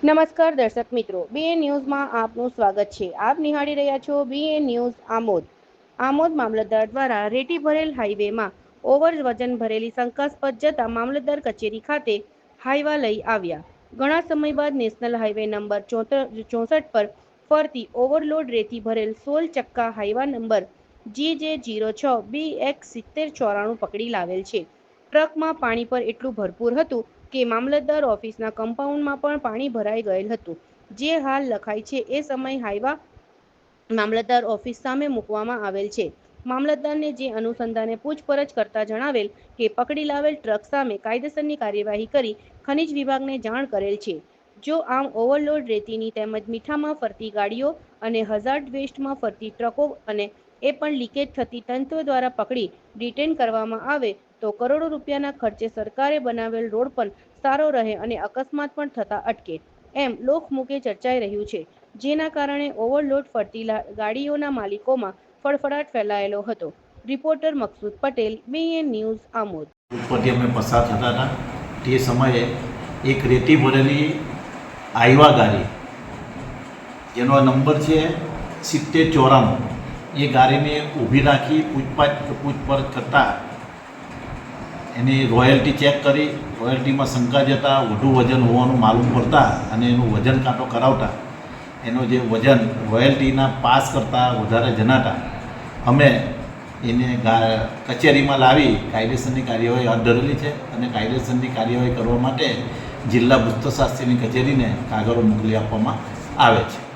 નમસ્કાર દર્શક મિત્રો બીએ ન્યૂઝમાં આપનું સ્વાગત છે. આપ નિહાળી રહ્યા છો બીએ ન્યૂઝ આમોદ. આમોદ મામલતદાર દ્વારા રેટી ભરેલ હાઈવેમાં ઓવર વજન ભરેલી શંકાસ્પદ જતા મામલતદાર કચેરી ખાતે હાઈવા લઈ આવ્યા. ઘણા સમય બાદ નેશનલ હાઈવે નંબર ચોસઠ પર ફરતી ઓવરલોડ રેતી ભરેલ સોળ ચક્કા હાઈવા નંબર જી જે જીરો છ બી એક્સ સિત્તેર ચોરાણું પકડી લાવેલ છે. ટ્રકમાં પાણી પર એટલું ભરપૂર હતું કે મામલતદાર ઓફિસના કમ્પાઉન્ડમાં પણ પાણી ભરાઈ ગયેલ હતું. જે હાલ લખાય છે, એ સમય હાઈવા મામલતદાર ઓફિસ સામે મૂકવામાં આવેલ છે. મામલતદારને જે અનુસંધાને પૂછપરછ કરતા જણાવેલ કે પકડી લાવેલ ટ્રક સામે કાયદેસરની કાર્યવાહી કરી ખનિજ વિભાગને જાણ કરેલ છે. જો આમ ઓવરલોડ રેતીની તેમજ મીઠામાં ફરતી ગાડીઓ અને હઝાર્ડ વેસ્ટમાં ફરતી ટ્રકો અને એ પણ લીકેજ થતી તંત્ર દ્વારા પકડી ડિટેન કરવામાં આવે તો કરોડો રૂપિયાના ખર્ચે સરકારે બનાવેલ રોડ પણ સારો રહે અને અકસ્માત પણ થતા અટકે. એમ લોકમુખે ચર્ચાઈ રહ્યું છે. જેના કારણે ઓવરલોડ ફરતી ગાડીઓના માલિકોમાં ફળફડાટ ફેલાયેલો હતો. Reporter Maqsood Patel BN news Amod. ઉપરથી અમે પસાર થતા હતા. તે સમયે એક રેતી ભરેલી આઈવા ગાડી, જેનો નંબર છે સિત્તેર ચોરાણું. એ ગાડીને ઊભી રાખી પૂછપાછ પૂછપરછ કરતાં એની રોયલ્ટી ચેક કરી. રોયલ્ટીમાં શંકા જતા વધુ વજન હોવાનું માલુમ પડતા અને એનું વજન કાંટો કરાવતા એનો જે વજન રોયલ્ટીના પાસ કરતાં વધારે જણાતા. અમે એને કચેરીમાં લાવી કાયદેસરની કાર્યવાહી હાથ ધરેલી છે અને કાયદેસરની કાર્યવાહી કરવા માટે જિલ્લા ભૂસ્તશાસ્ત્રીની કચેરીને કાગળો મોકલી આપવામાં આવે છે.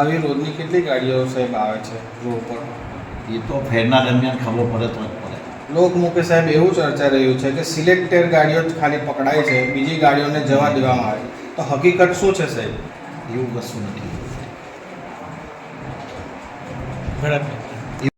આવી રોજની કેટલી ગાડીઓ સાહેબ આવે છે રોડ પર એ તો ફેરના દરમિયાન ખબર પડે તો જ પડે. લોકમુખે સાહેબ એવું ચર્ચા રહ્યું છે કે સિલેક્ટેડ ગાડીઓ જ ખાલી પકડાય છે બીજી ગાડીઓને જવા દેવામાં આવે. તો હકીકત શું છે સાહેબ? એવું કશું નથી. ભરત